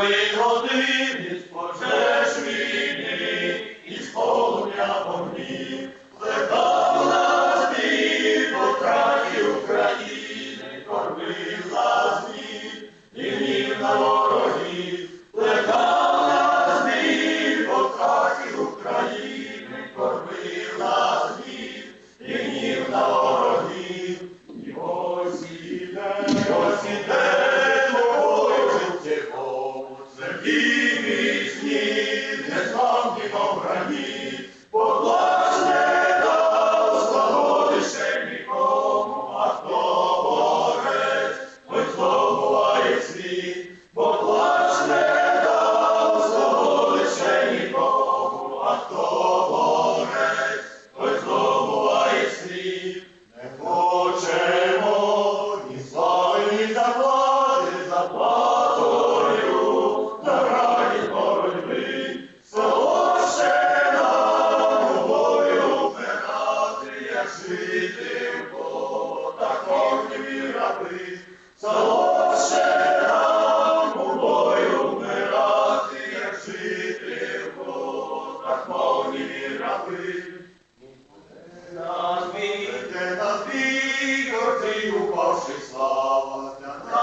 тієї години. compra-me світив, так огнів і раби, Солоше нам у бою вмирати, як жити в так огнів і раби. Нас бійте, нас бій, гордий упавши слава для нас.